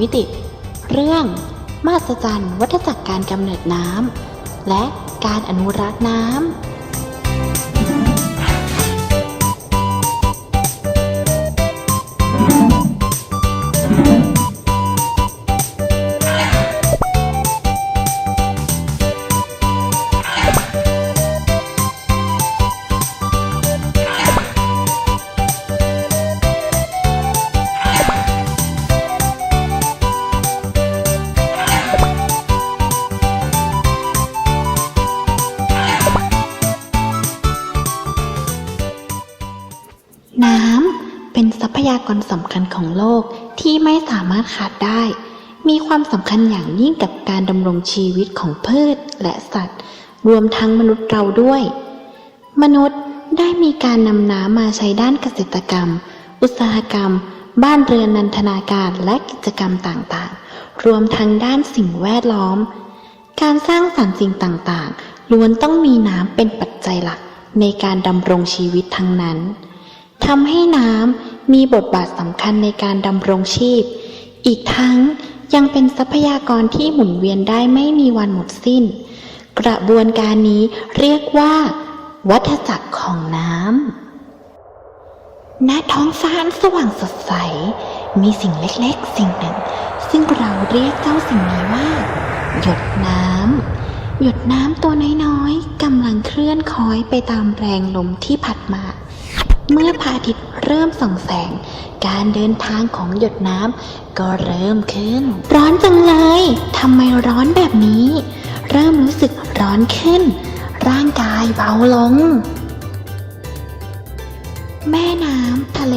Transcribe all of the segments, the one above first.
มิติ เรื่องมาสจรรย์วัฏจักรการกำเนิดน้ำและการอนุรักษ์น้ำ น้ำเป็นทรัพยากรสำคัญของโลกที่ไม่สามารถขาดได้ มีความสำคัญอย่างยิ่งกับการดำรงชีวิตของพืชและสัตว์ รวมทั้งมนุษย์เราด้วย มนุษย์ได้มีการนำน้ำมาใช้ด้านเกษตรกรรม อุตสาหกรรม บ้านเรือนนันทนาการและกิจกรรมต่างๆ รวมทั้งด้านสิ่งแวดล้อม การสร้างสรรค์สิ่งต่างๆ ล้วนต้องมีน้ำเป็นปัจจัยหลักในการดำรงชีวิตทั้งนั้น ทำให้น้ำมีบทบาทสำคัญในการดำรงชีพ อีกทั้งยังเป็นทรัพยากรที่หมุนเวียนได้ไม่มีวันหมดสิ้น กระบวนการนี้เรียกว่า วัฏจักรของน้ำณท้องฟ้าสว่างสดใส มีสิ่งเล็กๆ สิ่งหนึ่ง ซึ่งเราเรียกเจ้าสิ่งนี้ว่า หยดน้ำหยดน้ำตัวน้อยๆกำลังเคลื่อนคล้อยไปตามแรงลมที่พัดมา เมื่อพระอาทิตย์เริ่มส่องแสง การเดินทางของหยดน้ำก็เริ่มขึ้น ร้อนจังเลยทำไมร้อนแบบนี้ เริ่มรู้สึกร้อนขึ้น ร่างกายเบาลง แม่น้ำทะเล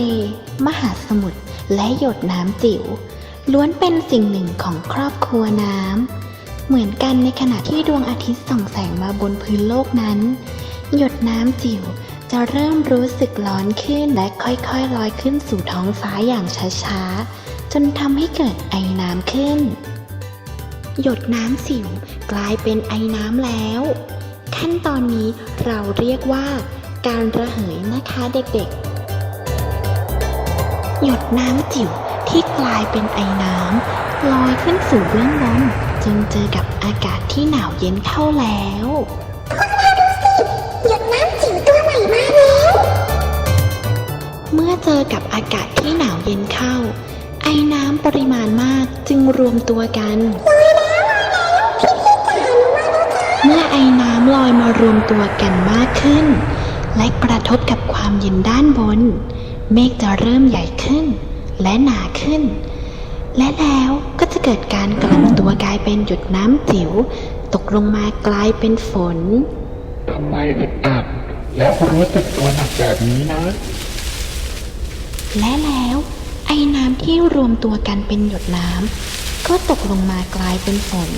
มหาสมุทรและหยดน้ำจิ๋วล้วนเป็นสิ่งหนึ่งของครอบครัวน้ำ เหมือนกันในขณะที่ดวงอาทิตย์ส่องแสงมาบนพื้นโลกนั้น หยดน้ำจิ๋ว จะเริ่มรู้สึกร้อนขึ้นและค่อยๆลอยขึ้นสู่ท้องฟ้าอย่างช้าๆ จนทำให้เกิดไอน้ำขึ้น หยดน้ำสิวกลายเป็นไอน้ำแล้ว ขั้นตอนนี้เราเรียกว่า การระเหยนะคะเด็กๆ หยดน้ำจิ๋วที่กลายเป็นไอน้ำลอยขึ้นสู่เบื้องบนจนเจอกับอากาศที่หนาวเย็นเข้าแล้ว เมื่อเจอกับอากาศที่หนาวเย็นเข้า ไอน้ำปริมาณมากจึงรวมตัวกันเมื่อไอน้ำลอยมารวมตัวกันมากขึ้น และกระทบกับความเย็นด้านบน เมฆจะเริ่มใหญ่ขึ้น และหนาขึ้น และแล้วก็จะเกิดการกลั่นตัวกลายเป็นหยดน้ำจิ๋วตกลงมากลายเป็นฝนทำไมอึดอัดและรู้สึกตัวหนักแบบนี้นะ และแล้วไอ้น้ำที่รวมตัวกันเป็นหยดน้ำก็ตกลงมากลายเป็นฝน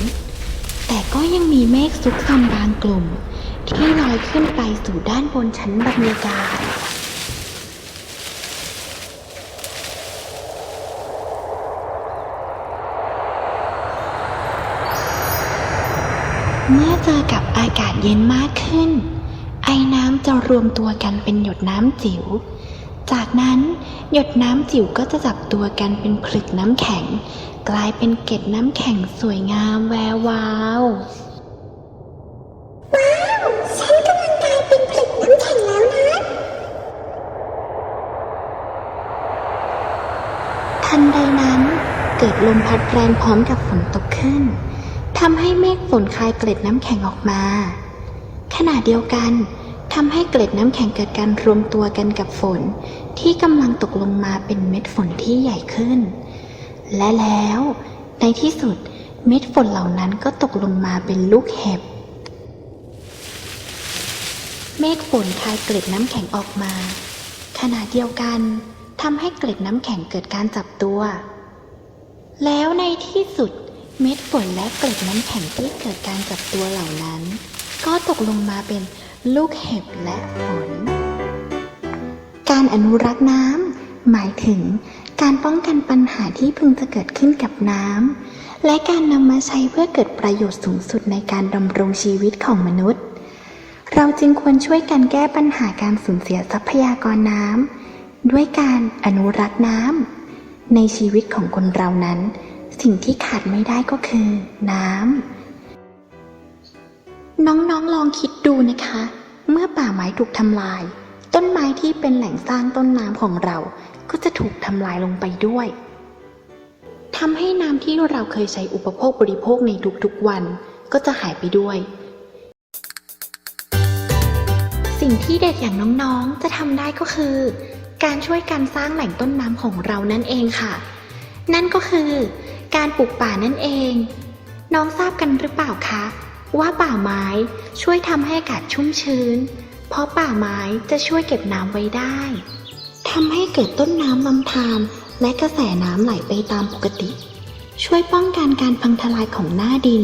แต่ก็ยังมีเมฆซุกซนบางกลุ่ม ที่ลอยขึ้นไปสู่ด้านบนชั้นบรรยากาศเมื่อเจอกับอากาศเย็นมากขึ้น ไอ้น้ำจะรวมตัวกันเป็นหยดน้ำจิ๋ว จากนั้น หยดน้ำจิ๋วก็จะจับตัวกันเป็นผลึกน้ำแข็ง กลายเป็นเกล็ดน้ำแข็งสวยงามแวววาว ว้าวฉันกำลังกลายเป็นผลึกน้ำแข็งแล้วนะ ทันใดนั้น เกิดลมพัดแรงพร้อมกับฝนตกขึ้นทำให้เมฆฝนคายเกล็ดน้ำแข็งออกมา ขณะเดียวกัน ทำให้เกล็ดน้ำแข็งเกิดการรวมตัวกันกับฝน ที่กำลังตกลงมาเป็นเม็ดฝนที่ใหญ่ขึ้น และแล้วในที่สุดเม็ดฝนเหล่านั้นก็ตกลงมาเป็นลูกเห็บ เมฆฝนคายเกล็ดน้ำแข็งออกมา ขณะเดียวกันทำให้เกล็ดน้ำแข็งเกิดการจับตัว แล้วในที่สุดเม็ดฝนและเกล็ดน้ำแข็งที่เกิดการจับตัวเหล่านั้น ก็ตกลงมาเป็น ลูกเห็บและฝน การอนุรักษ์น้ำหมายถึงการป้องกันปัญหาที่พึงจะเกิดขึ้นกับน้ำและการนำมาใช้เพื่อเกิดประโยชน์สูงสุดในการดำรงชีวิตของมนุษย์ เราจึงควรช่วยกันแก้ปัญหาการสูญเสียทรัพยากรน้ำด้วยการอนุรักษ์น้ำในชีวิตของคนเรานั้น สิ่งที่ขาดไม่ได้ก็คือ น้ำน้องๆลองคิด ดูนะคะ เมื่อป่าไม้ถูกทำลาย ต้นไม้ที่เป็นแหล่งสร้างต้นน้ำของเรา ก็จะถูกทำลายลงไปด้วยทำให้น้ำที่เราเคยใช้อุปโภคบริโภคในทุกๆวัน ก็จะหายไปด้วย สิ่งที่เด็กอย่างน้องๆ จะทำได้ก็คือ การช่วยกันสร้างแหล่งต้นน้ำของเรานั่นเองค่ะ นั่นก็คือ การปลูกป่านั่นเอง น้องทราบกันหรือเปล่าคะ ว่าป่าไม้ช่วยทำให้อากาศชุ่มชื้น เพราะป่าไม้จะช่วยเก็บน้ำไว้ได้ทำให้เกิดต้นน้ำลำธารและกระแสน้ำไหลไปตามปกติ ช่วยป้องกันการพังทลายของหน้าดิน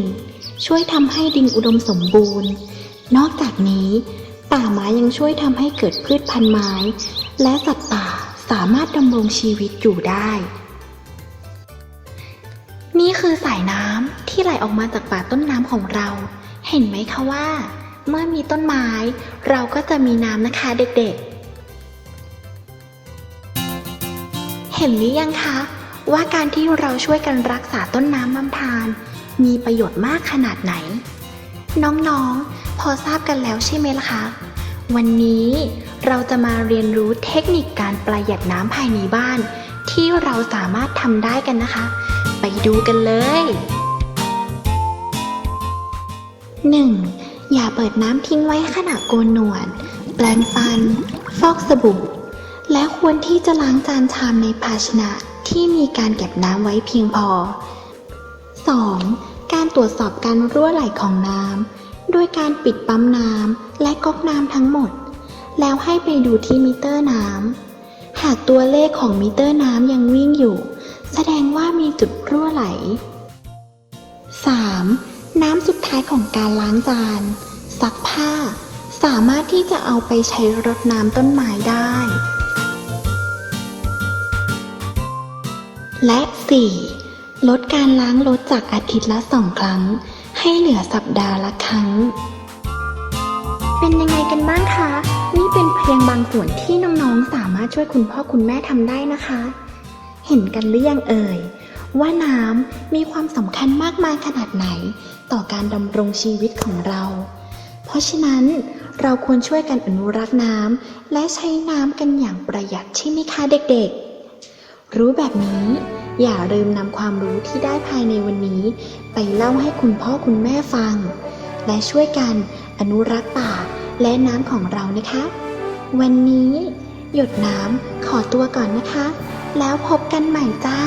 ช่วยทำให้ดินอุดมสมบูรณ์ นอกจากนี้ ป่าไม้ยังช่วยทำให้เกิดพืชพันธุ์ไม้ และสัตว์ป่าสามารถดำรงชีวิตอยู่ได้ นี่คือสายน้ำที่ไหลออกมาจากป่าต้นน้ำของเรา เห็นไหมคะว่า เมื่อมีต้นไม้ เราก็จะมีน้ำนะคะเด็กๆ เห็นหรือยังคะ ว่าการที่เราช่วยกันรักษาต้นน้ำลำธารมีประโยชน์มากขนาดไหน น้องๆ พอทราบกันแล้วใช่ไหมล่ะคะ วันนี้เราจะมาเรียนรู้เทคนิคการประหยัดน้ำภายในบ้าน ที่เราสามารถทำได้กันนะคะ ไปดูกันเลย 1. อย่าเปิดน้ำทิ้งไว้ขณะโกนหนวด แปรงฟัน ฟอกสบู่ และควรที่จะล้างจานชามในภาชนะที่มีการเก็บน้ำไว้เพียงพอ 2. การตรวจสอบการรั่วไหลของน้ำด้วยการปิดปั๊มน้ำและก๊อกน้ำทั้งหมด แล้วให้ไปดูที่มิเตอร์น้ำ หากตัวเลขของมิเตอร์น้ำยังวิ่งอยู่ แสดงว่ามีจุดรั่วไหล 3. น้ำสุดท้ายของการล้างจาน ซักผ้า สามารถที่จะเอาไปใช้รดน้ำต้นไม้ได้ และ 4. ลดการล้างรถจากอาทิตย์ละสองครั้ง ให้เหลือสัปดาห์ละครั้ง เป็นยังไงกันบ้างคะ นี่เป็นเพียงบางส่วนที่น้องๆสามารถช่วยคุณพ่อคุณแม่ทำได้นะคะ เห็นกันหรือยังเอ่ย ว่าน้ำมีความสำคัญมากมายขนาดไหน ต่อการดำรงชีวิตของเรา เพราะฉะนั้นเราควรช่วยกันอนุรักษ์น้ำและใช้น้ำกันอย่างประหยัดใช่ไหมคะเด็กๆ รู้แบบนี้อย่าลืมนำความรู้ที่ได้ภายในวันนี้ ไปเล่าให้คุณพ่อคุณแม่ฟัง และช่วยกันอนุรักษ์ป่าและน้ำของเรานะคะ วันนี้ หยดน้ำขอตัวก่อนนะคะ แล้วพบกันใหม่จ้า